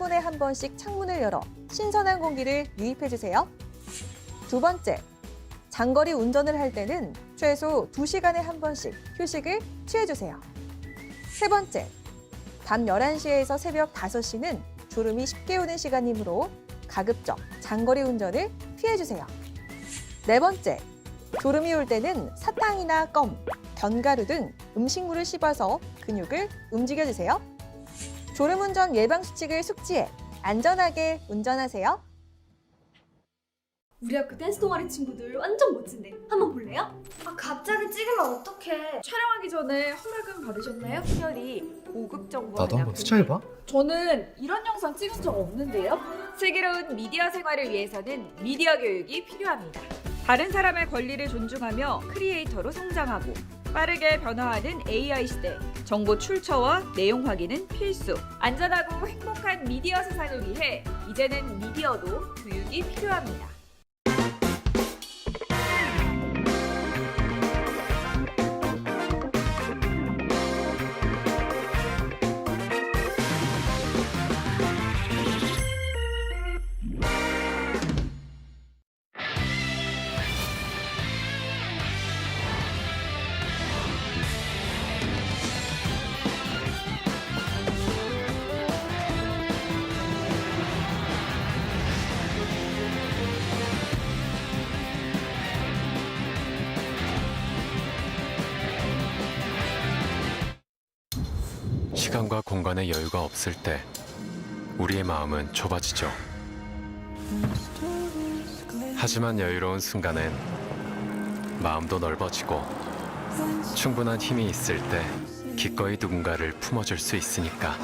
30분에 한 번씩 창문을 열어 신선한 공기를 유입해 주세요. 두 번째, 장거리 운전을 할 때는 최소 2시간에 한 번씩 휴식을 취해 주세요. 세 번째, 밤 11시에서 새벽 5시는 졸음이 쉽게 오는 시간이므로 가급적 장거리 운전을 피해 주세요. 네 번째, 졸음이 올 때는 사탕이나 껌, 견과류 등 음식물을 씹어서 근육을 움직여 주세요. 졸음운전 예방 수칙을 숙지해 안전하게 운전하세요. 우리 학교 댄스 동아리 친구들 완전 멋진데 한번 볼래요? 아 갑자기 찍으면 어떡해 촬영하기 전에 허락은 받으셨나요? 특별히 고급 정보 나도 하나 한번 스쳐해봐. 저는 이런 영상 찍은 적 없는데요. 슬기로운 미디어 생활을 위해서는 미디어 교육이 필요합니다. 다른 사람의 권리를 존중하며 크리에이터로 성장하고 빠르게 변화하는 AI 시대 정보 출처와 내용 확인은 필수. 안전하고 행복한 미디어 세상을 위해 이제는 미디어도 교육이 필요합니다. 시간과 공간의 여유가 없을 때 우리의 마음은 좁아지죠. 하지만 여유로운 순간엔 마음도 넓어지고 충분한 힘이 있을 때 기꺼이 누군가를 품어줄 수 있으니까.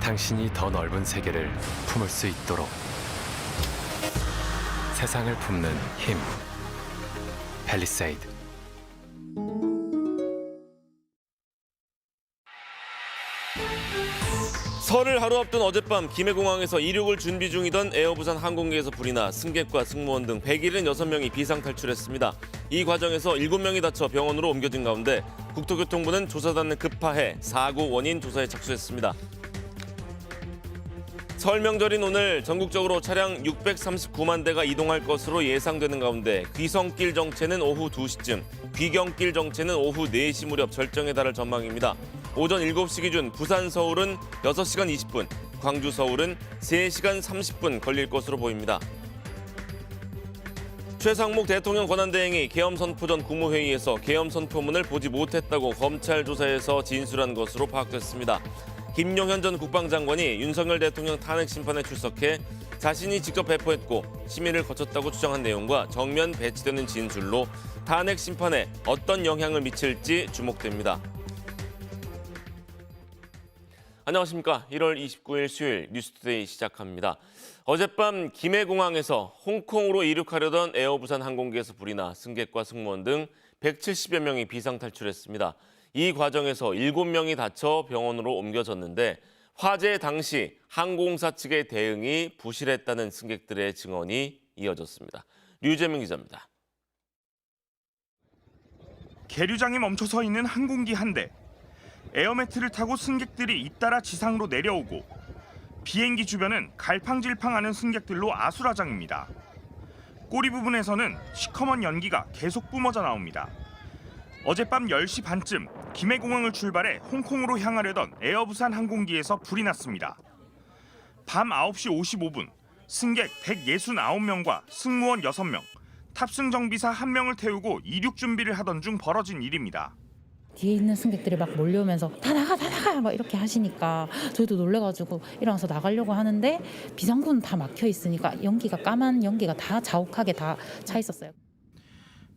당신이 더 넓은 세계를 품을 수 있도록 세상을 품는 힘. 펠리세이드 설을 하루 앞둔 어젯밤 김해공항에서 이륙을 준비 중이던 에어부산 항공기에서 불이 나 승객과 승무원 등 176명이 비상 탈출했습니다. 이 과정에서 7명이 다쳐 병원으로 옮겨진 가운데 국토교통부는 조사단을 급파해 사고 원인 조사에 착수했습니다. 설 명절인 오늘 전국적으로 차량 639만 대가 이동할 것으로 예상되는 가운데 귀성길 정체는 오후 2시쯤, 귀경길 정체는 오후 4시 무렵 절정에 달할 전망입니다. 오전 7시 기준 부산 서울은 6시간 20분, 광주 서울은 3시간 30분 걸릴 것으로 보입니다. 최상목 대통령 권한대행이 계엄 선포 전 국무회의에서 계엄 선포문을 보지 못했다고 검찰 조사에서 진술한 것으로 파악됐습니다. 김용현 전 국방장관이 윤석열 대통령 탄핵 심판에 출석해 자신이 직접 배포했고 심의를 거쳤다고 주장한 내용과 정면 배치되는 진술로 탄핵 심판에 어떤 영향을 미칠지 주목됩니다. 안녕하십니까. 1월 29일 수요일 뉴스투데이 시작합니다. 어젯밤 김해공항에서 홍콩으로 이륙하려던 에어부산 항공기에서 불이 나 승객과 승무원 등 170여 명이 비상 탈출했습니다. 이 과정에서 7명이 다쳐 병원으로 옮겨졌는데 화재 당시 항공사 측의 대응이 부실했다는 승객들의 증언이 이어졌습니다. 류재명 기자입니다. 계류장에 멈춰 서 있는 항공기 한 대. 에어매트를 타고 승객들이 잇따라 지상으로 내려오고 비행기 주변은 갈팡질팡하는 승객들로 아수라장입니다. 꼬리 부분에서는 시커먼 연기가 계속 뿜어져 나옵니다. 어젯밤 10시 반쯤 김해공항을 출발해 홍콩으로 향하려던 에어부산 항공기에서 불이 났습니다. 밤 9시 55분 승객 169명과 승무원 6명, 탑승 정비사 1명을 태우고 이륙 준비를 하던 중 벌어진 일입니다. 뒤에 있는 승객들이 막 몰려오면서 다 나가 다 나가 막 이렇게 하시니까 저희도 놀래가지고 일어나서 나가려고 하는데 비상구는 다 막혀 있으니까 연기가 까만 연기가 다 자욱하게 다 차 있었어요.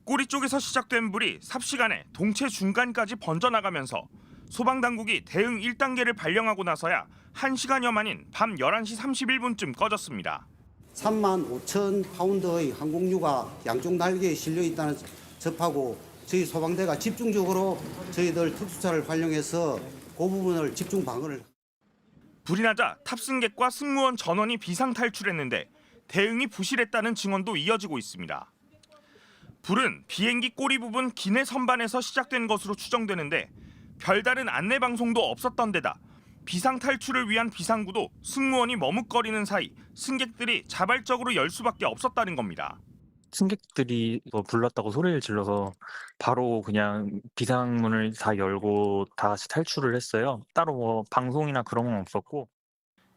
꼬리 쪽에서 시작된 불이 삽시간에 동체 중간까지 번져나가면서 소방당국이 대응 1단계를 발령하고 나서야 1시간여 만인 밤 11시 31분쯤 꺼졌습니다. 3만 5천 파운드의 항공유가 양쪽 날개에 실려 있다는 접하고 저희 소방대가 집중적으로 저희들 특수차를 활용해서 그 부분을 집중 방어를 불이 나자 탑승객과 승무원 전원이 비상 탈출했는데 대응이 부실했다는 증언도 이어지고 있습니다. 불은 비행기 꼬리 부분 기내 선반에서 시작된 것으로 추정되는데 별다른 안내 방송도 없었던 데다 비상 탈출을 위한 비상구도 승무원이 머뭇거리는 사이 승객들이 자발적으로 열 수밖에 없었다는 겁니다. 승객들이 뭐 불렀다고 소리를 질러서 바로 그냥 비상문을 다 열고 다 같이 탈출을 했어요. 따로 뭐 방송이나 그런 건 없었고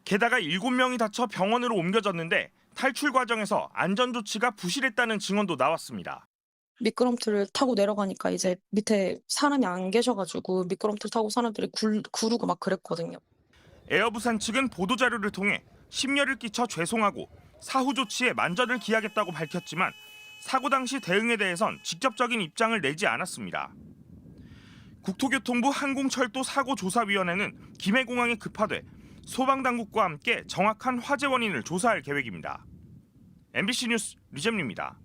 게다가 7명이 다쳐 병원으로 옮겨졌는데 탈출 과정에서 안전 조치가 부실했다는 증언도 나왔습니다. 미끄럼틀을 타고 내려가니까 이제 밑에 사람이 안 계셔가지고 미끄럼틀 타고 사람들이 굴, 구르고 막 그랬거든요. 에어부산 측은 보도 자료를 통해 심려를 끼쳐 죄송하고 사후 조치에 만전을 기하겠다고 밝혔지만 사고 당시 대응에 대해선 직접적인 입장을 내지 않았습니다. 국토교통부 항공철도 사고조사위원회는 김해공항에 급파돼 소방당국과 함께 정확한 화재 원인을 조사할 계획입니다. MBC 뉴스 리잼입니다.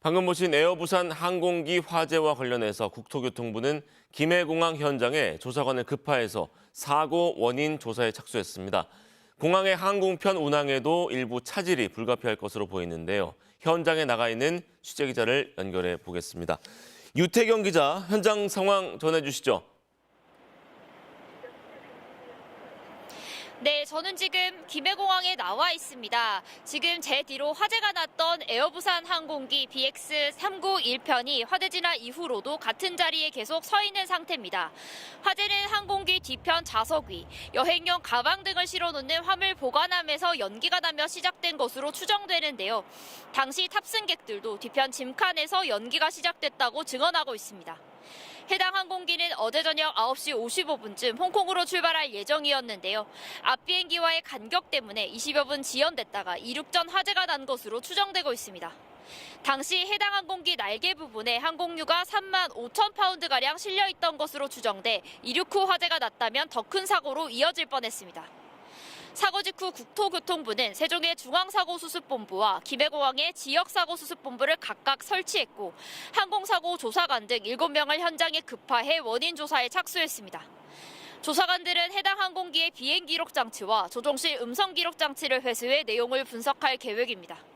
방금 보신 에어부산 항공기 화재와 관련해서 국토교통부는 김해공항 현장에 조사관을 급파해서 사고 원인 조사에 착수했습니다. 공항의 항공편 운항에도 일부 차질이 불가피할 것으로 보이는데요. 현장에 나가 있는 취재 기자를 연결해 보겠습니다. 유태경 기자, 현장 상황 전해 주시죠. 네, 저는 지금 김해공항에 나와 있습니다. 지금 제 뒤로 화재가 났던 에어부산 항공기 BX391 편이 화재 진화 이후로도 같은 자리에 계속 서 있는 상태입니다. 화재는 항공기 뒤편 좌석 위, 여행용 가방 등을 실어놓는 화물 보관함에서 연기가 나며 시작된 것으로 추정되는데요. 당시 탑승객들도 뒤편 짐칸에서 연기가 시작됐다고 증언하고 있습니다. 해당 항공기는 어제 저녁 9시 55분쯤 홍콩으로 출발할 예정이었는데요. 앞 비행기와의 간격 때문에 20여 분 지연됐다가 이륙 전 화재가 난 것으로 추정되고 있습니다. 당시 해당 항공기 날개 부분에 항공유가 3만 5천 파운드가량 실려 있던 것으로 추정돼 이륙 후 화재가 났다면 더 큰 사고로 이어질 뻔했습니다. 사고 직후 국토교통부는 세종의 중앙사고수습본부와 김해공항의 지역사고수습본부를 각각 설치했고 항공사고 조사관 등 7명을 현장에 급파해 원인 조사에 착수했습니다. 조사관들은 해당 항공기의 비행 기록 장치와 조종실 음성 기록 장치를 회수해 내용을 분석할 계획입니다.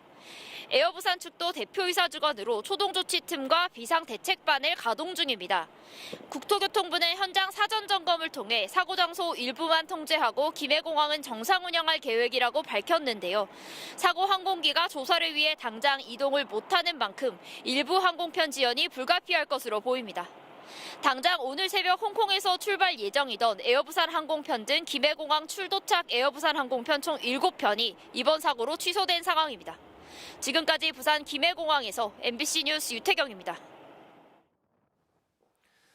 에어부산 측도 대표이사 주관으로 초동조치팀과 비상대책반을 가동 중입니다. 국토교통부는 현장 사전 점검을 통해 사고 장소 일부만 통제하고 김해공항은 정상 운영할 계획이라고 밝혔는데요. 사고 항공기가 조사를 위해 당장 이동을 못하는 만큼 일부 항공편 지연이 불가피할 것으로 보입니다. 당장 오늘 새벽 홍콩에서 출발 예정이던 에어부산 항공편 등 김해공항 출도착 에어부산 항공편 총 7편이 이번 사고로 취소된 상황입니다. 지금까지 부산 김해공항에서 MBC 뉴스 유태경입니다.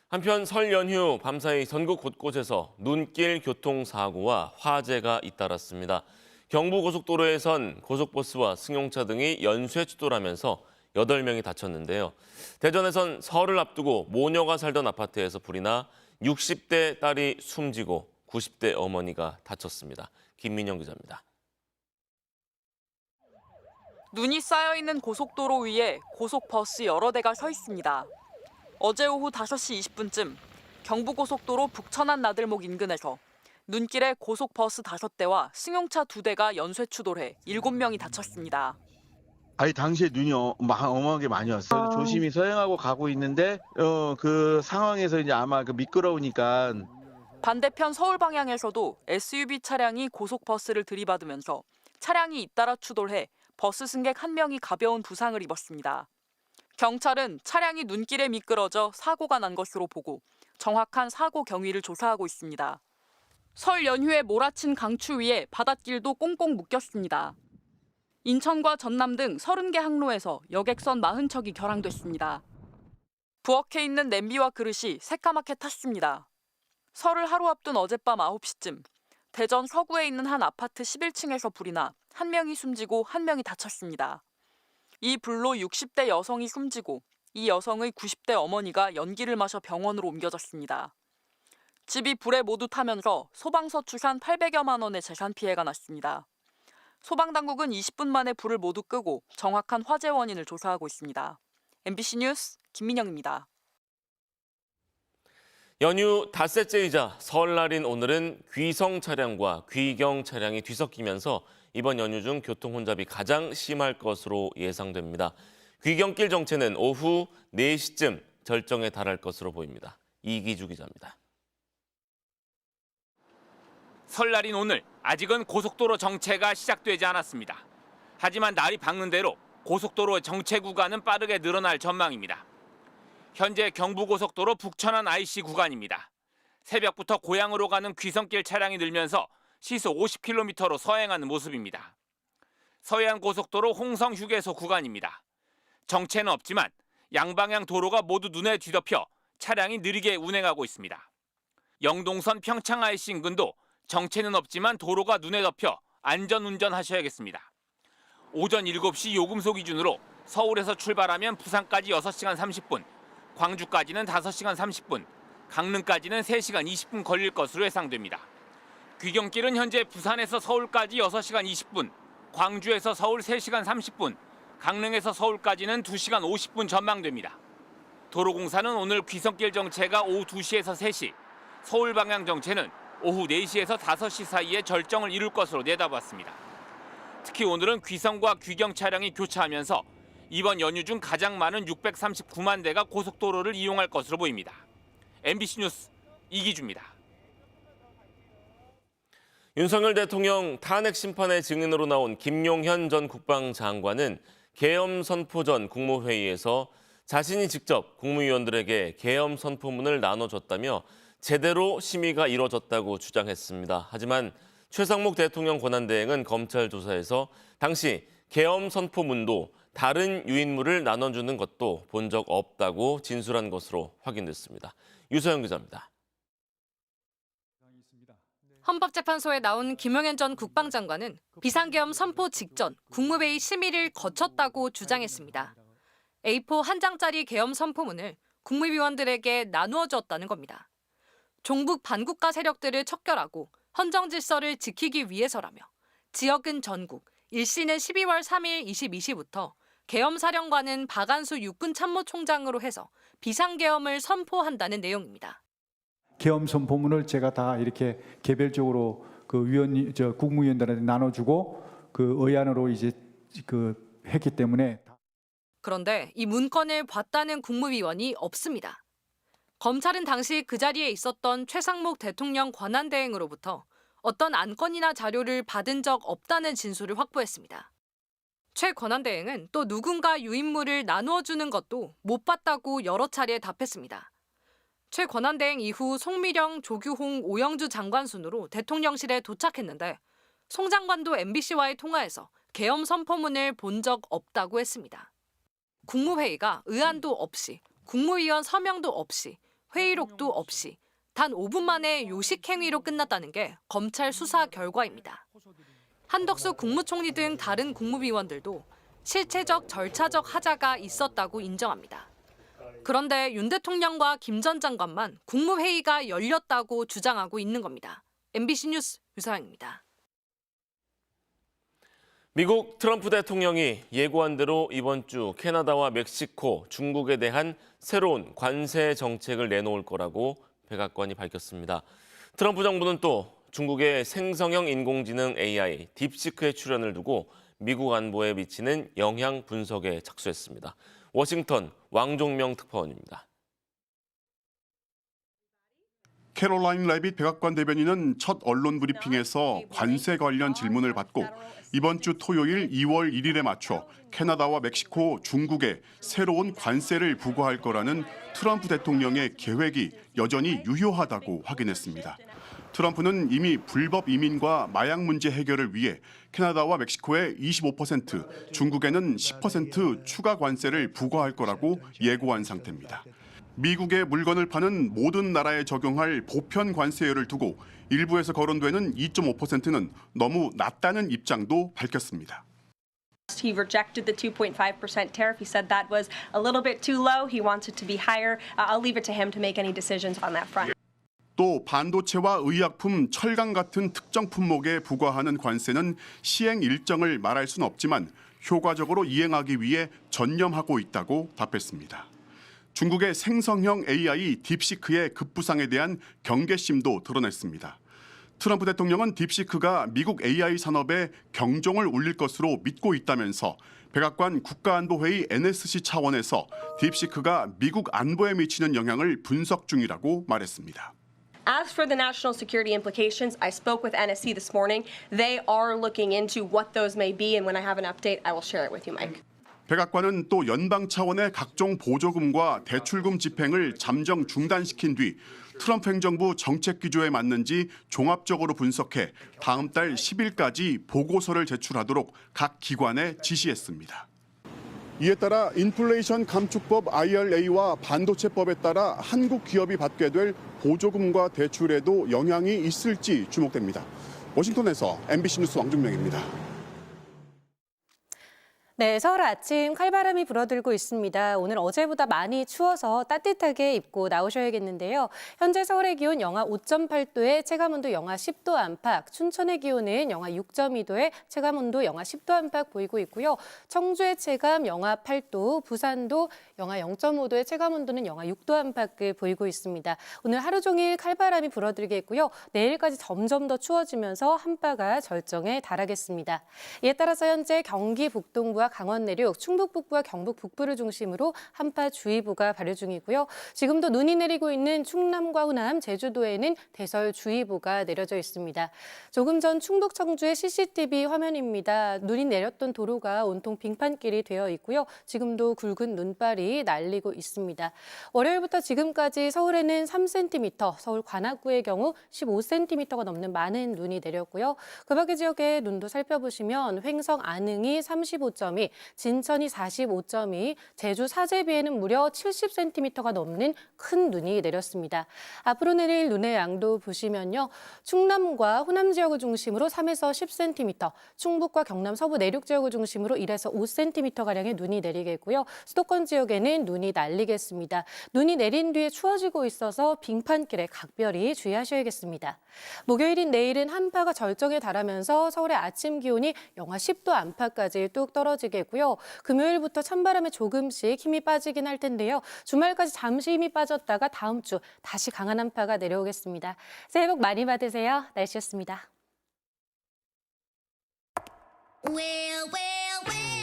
한편 설 연휴 밤사이 전국 곳곳에서 눈길 교통사고와 화재가 잇따랐습니다. 경부고속도로에선 고속버스와 승용차 등이 연쇄 추돌하면서 8명이 다쳤는데요. 대전에선 설을 앞두고 모녀가 살던 아파트에서 불이 나 60대 딸이 숨지고 90대 어머니가 다쳤습니다. 김민영 기자입니다. 눈이 쌓여 있는 고속도로 위에 고속버스 여러 대가 서 있습니다. 어제 오후 5시 20분쯤 경부고속도로 북천안 나들목 인근에서 눈길에 고속버스 5대와 승용차 2대가 연쇄 추돌해 7명이 다쳤습니다. 아니 당시에 눈이 어, 마- 어마어마하게 많이 왔어요. 조심히 서행하고 가고 있는데 어, 그 상황에서 이제 아마 그 미끄러우니까 반대편 서울 방향에서도 SUV 차량이 고속버스를 들이받으면서 차량이 잇따라 추돌해 버스 승객 한 명이 가벼운 부상을 입었습니다. 경찰은 차량이 눈길에 미끄러져 사고가 난 것으로 보고 정확한 사고 경위를 조사하고 있습니다. 설 연휴에 몰아친 강추 위에 바닷길도 꽁꽁 묶였습니다. 인천과 전남 등 30개 항로에서 여객선 40척이 결항됐습니다. 부엌에 있는 냄비와 그릇이 새까맣게 탔습니다. 설을 하루 앞둔 어젯밤 9시쯤 대전 서구에 있는 한 아파트 11층에서 불이 나 한 명이 숨지고 한 명이 다쳤습니다. 이 불로 60대 여성이 숨지고 이 여성의 90대 어머니가 연기를 마셔 병원으로 옮겨졌습니다. 집이 불에 모두 타면서 소방서 추산 800여만 원의 재산 피해가 났습니다. 소방당국은 20분 만에 불을 모두 끄고 정확한 화재 원인을 조사하고 있습니다. MBC 뉴스 김민영입니다. 연휴 닷새째이자 설날인 오늘은 귀성 차량과 귀경 차량이 뒤섞이면서 이번 연휴 중 교통 혼잡이 가장 심할 것으로 예상됩니다. 귀경길 정체는 오후 4시쯤 절정에 달할 것으로 보입니다. 이기주 기자입니다. 설날인 오늘 아직은 고속도로 정체가 시작되지 않았습니다. 하지만 날이 밝는 대로 고속도로 정체 구간은 빠르게 늘어날 전망입니다. 현재 경부고속도로 북천안 IC 구간입니다. 새벽부터 고향으로 가는 귀성길 차량이 늘면서 시속 50km로 서행하는 모습입니다. 서해안 고속도로 홍성 휴게소 구간입니다. 정체는 없지만 양방향 도로가 모두 눈에 뒤덮여 차량이 느리게 운행하고 있습니다. 영동선 평창 IC 인근도 정체는 없지만 도로가 눈에 덮여 안전 운전하셔야겠습니다. 오전 7시 요금소 기준으로 서울에서 출발하면 부산까지 6시간 30분, 광주까지는 5시간 30분, 강릉까지는 3시간 20분 걸릴 것으로 예상됩니다. 귀경길은 현재 부산에서 서울까지 6시간 20분, 광주에서 서울 3시간 30분, 강릉에서 서울까지는 2시간 50분 전망됩니다. 도로공사는 오늘 귀성길 정체가 오후 2시에서 3시, 서울 방향 정체는 오후 4시에서 5시 사이에 절정을 이룰 것으로 내다봤습니다. 특히 오늘은 귀성과 귀경 차량이 교차하면서 이번 연휴 중 가장 많은 639만 대가 고속도로를 이용할 것으로 보입니다. MBC 뉴스 이기주입니다. 윤석열 대통령 탄핵 심판의 증인으로 나온 김용현 전 국방장관은 계엄 선포 전 국무회의에서 자신이 직접 국무위원들에게 계엄 선포문을 나눠줬다며 제대로 심의가 이뤄졌다고 주장했습니다. 하지만 최상목 대통령 권한대행은 검찰 조사에서 당시 계엄 선포문도 다른 유인물을 나눠주는 것도 본 적 없다고 진술한 것으로 확인됐습니다. 유서영 기자입니다. 헌법재판소에 나온 김용현 전 국방장관은 비상계엄 선포 직전 국무회의 심의를 거쳤다고 주장했습니다. A4 한 장짜리 계엄 선포문을 국무위원들에게 나누어 줬다는 겁니다. 종북 반국가 세력들을 척결하고 헌정 질서를 지키기 위해서라며 지역은 전국, 일시는 12월 3일 22시부터 계엄 사령관은 박안수 육군 참모총장으로 해서 비상계엄을 선포한다는 내용입니다. 계엄 선포문을 제가 다 이렇게 개별적으로 그 위원 저 국무위원들한테 나눠주고 그 의안으로 이제 그 했기 때문에 그런데 이 문건을 봤다는 국무위원이 없습니다. 검찰은 당시 그 자리에 있었던 최상목 대통령 권한대행으로부터 어떤 안건이나 자료를 받은 적 없다는 진술을 확보했습니다. 최 권한 대행은 또 누군가 유인물을 나누어 주는 것도 못 봤다고 여러 차례 답했습니다. 최 권한 대행 이후 송미령, 조규홍, 오영주 장관 순으로 대통령실에 도착했는데 송 장관도 MBC와의 통화에서 계엄 선포문을 본 적 없다고 했습니다. 국무회의가 의안도 없이 국무위원 서명도 없이 회의록도 없이 단 5분 만에 요식 행위로 끝났다는 게 검찰 수사 결과입니다. 한덕수 국무총리 등 다른 국무위원들도 실체적 절차적 하자가 있었다고 인정합니다. 그런데 윤 대통령과 김 전 장관만 국무회의가 열렸다고 주장하고 있는 겁니다. MBC 뉴스 유서영입니다. 미국 트럼프 대통령이 예고한 대로 이번 주 캐나다와 멕시코, 중국에 대한 새로운 관세 정책을 내놓을 거라고 백악관이 밝혔습니다. 트럼프 정부는 또 중국의 생성형 인공지능 AI 딥시크의 출현을 두고 미국 안보에 미치는 영향 분석에 착수했습니다. 워싱턴 왕종명 특파원입니다. 캐롤라인 레빗 백악관 대변인은 첫 언론 브리핑에서 관세 관련 질문을 받고 이번 주 토요일 2월 1일에 맞춰 캐나다와 멕시코, 중국에 새로운 관세를 부과할 거라는 트럼프 대통령의 계획이 여전히 유효하다고 확인했습니다. 트럼프는 이미 불법 이민과 마약 문제 해결을 위해 캐나다와 멕시코에 25%, 중국에는 10% 추가 관세를 부과할 거라고 예고한 상태입니다. 미국의 물건을 파는 모든 나라에 적용할 보편 관세율을 두고 일부에서 거론되는 2.5%는 너무 낮다는 입장도 밝혔습니다. He rejected the 2.5% tariff. He said that was a little bit too low. He wants it to be higher. Uh, I'll leave it to him to make any decisions on that front. 또 반도체와 의약품, 철강 같은 특정 품목에 부과하는 관세는 시행 일정을 말할 수는 없지만 효과적으로 이행하기 위해 전념하고 있다고 답했습니다. 중국의 생성형 AI 딥시크의 급부상에 대한 경계심도 드러냈습니다. 트럼프 대통령은 딥시크가 미국 AI 산업에 경종을 울릴 것으로 믿고 있다면서 백악관 국가안보회의 NSC 차원에서 딥시크가 미국 안보에 미치는 영향을 분석 중이라고 말했습니다. As for the national security implications, I spoke with NSC this morning. They are looking into what those may be, and when I have an update, I will share it with you, Mike. 백악관은 또 연방 차원의 각종 보조금과 대출금 집행을 잠정 중단시킨 뒤 트럼프 행정부 정책 기조에 맞는지 종합적으로 분석해 다음 달 10일까지 보고서를 제출하도록 각 기관에 지시했습니다. 이에 따라 인플레이션 감축법 IRA와 반도체법에 따라 한국 기업이 받게 될 보조금과 대출에도 영향이 있을지 주목됩니다. 워싱턴에서 MBC 뉴스 왕중명입니다. 네, 서울 아침 칼바람이 불어들고 있습니다. 오늘 어제보다 많이 추워서 따뜻하게 입고 나오셔야겠는데요. 현재 서울의 기온 영하 5.8도에 체감온도 영하 10도 안팎, 춘천의 기온은 영하 6.2도에 체감온도 영하 10도 안팎 보이고 있고요. 청주의 체감 영하 8도, 부산도 영하 0.5도의 체감온도는 영하 6도 안팎을 보이고 있습니다. 오늘 하루 종일 칼바람이 불어들겠고요. 내일까지 점점 더 추워지면서 한파가 절정에 달하겠습니다. 이에 따라서 현재 경기 북동부 와 강원 내륙, 충북 북부와 경북 북부를 중심으로 한파주의보가 발효 중이고요. 지금도 눈이 내리고 있는 충남과 호남, 제주도에는 대설주의보가 내려져 있습니다. 조금 전 충북 청주의 CCTV 화면입니다. 눈이 내렸던 도로가 온통 빙판길이 되어 있고요. 지금도 굵은 눈발이 날리고 있습니다. 월요일부터 지금까지 서울에는 3cm, 서울 관악구의 경우 15cm가 넘는 많은 눈이 내렸고요. 그 밖의 지역의 눈도 살펴보시면 횡성 안흥이 35.2, 진천이 45.2, 제주 사제비에는 무려 70cm가 넘는 큰 눈이 내렸습니다. 앞으로 내릴 눈의 양도 보시면요. 충남과 호남 지역을 중심으로 3에서 10cm, 충북과 경남 서부 내륙 지역을 중심으로 1에서 5cm가량의 눈이 내리겠고요. 수도권 지역에는 눈이 날리겠습니다. 눈이 내린 뒤에 추워지고 있어서 빙판길에 각별히 주의하셔야겠습니다. 목요일인 내일은 한파가 절정에 달하면서 서울의 아침 기온이 영하 10도 안팎까지 뚝 떨어지 겠고요. 금요일부터 찬바람에 조금씩 힘이 빠지긴 할 텐데요. 주말까지 잠시 힘이 빠졌다가 다음 주 다시 강한 한파가 내려오겠습니다. 새해 복 많이 받으세요. 날씨였습니다.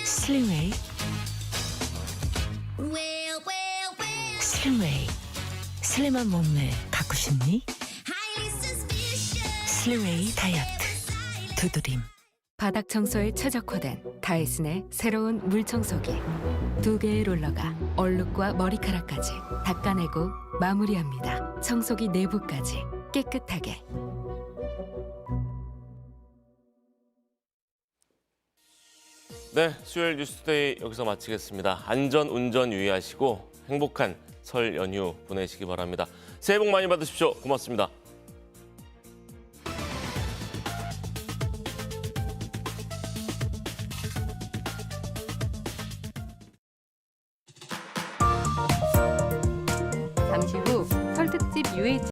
슬링웨이 슬링웨이 슬림한 몸매 갖고 싶니? 슬링웨이 다이어트 두드림 바닥 청소에 최적화된 다이슨의 새로운 물 청소기. 두 개의 롤러가 얼룩과 머리카락까지 닦아내고 마무리합니다. 청소기 내부까지 깨끗하게. 네, 수요일 뉴스데이 여기서 마치겠습니다. 안전 운전 유의하시고 행복한 설 연휴 보내시기 바랍니다. 새해 복 많이 받으십시오. 고맙습니다.